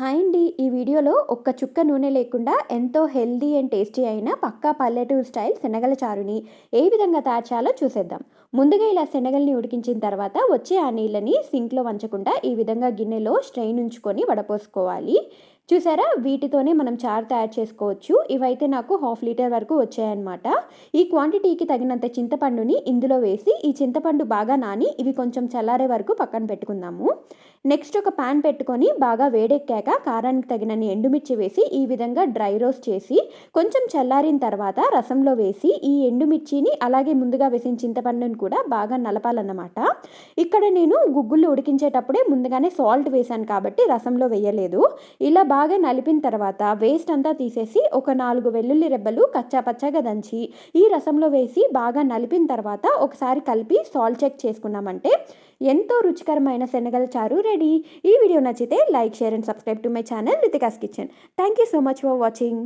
Hi అండి. ఈ వీడియోలో ఒక్క చుక్క నూనె లేకుండా ఎంతో హెల్దీ అండ్ టేస్టీ అయిన పక్కా పల్లెటూరు స్టైల్ శనగల చారుని ఏ విధంగా తయారు చేయాలో చూసేద్దాం. ముందుగా ఇలా శనగల్ని ఉడికించిన తర్వాత వచ్చే ఆ నీళ్ళని సింక్లో వంచకుండా ఈ విధంగా గిన్నెలో స్ట్రెయిన్ ఉంచుకొని వడపోసుకోవాలి. చూసారా? వీటితోనే మనం చారు తయారు చేసుకోవచ్చు. ఇవైతే నాకు హాఫ్ లీటర్ వరకు వచ్చాయన్నమాట. ఈ క్వాంటిటీకి తగినంత చింతపండుని ఇందులో వేసి ఈ చింతపండు బాగా నాని ఇవి కొంచెం చల్లారే వరకు పక్కన పెట్టుకుందాము. నెక్స్ట్ ఒక పాన్ పెట్టుకొని బాగా వేడెక్కాక కారానికి తగినన్ని ఎండుమిర్చి వేసి ఈ విధంగా డ్రై రోస్ట్ చేసి కొంచెం చల్లారిన తర్వాత రసంలో వేసి ఈ ఎండుమిర్చిని అలాగే ముందుగా వేసిన చింతపండుని కూడా బాగా నలపాలన్నమాట. ఇక్కడ నేను గుగ్గులు ఉడికించేటప్పుడే ముందుగానే సాల్ట్ వేశాను కాబట్టి రసంలో వేయలేదు. ఇలా బాగా నలిపిన తర్వాత వేస్ట్ అంతా తీసేసి ఒక నాలుగు వెల్లుల్లి రెబ్బలు కచ్చా పచ్చగా దంచి ఈ రసంలో వేసి బాగా నలిపిన తర్వాత ఒకసారి కలిపి సాల్ట్ చెక్ చేసుకున్నామంటే ఎంతో రుచికరమైన శనగల చారు రెడీ. ఈ వీడియో నచ్చితే like share and subscribe to my channel Ritika's kitchen. Thank you so much for watching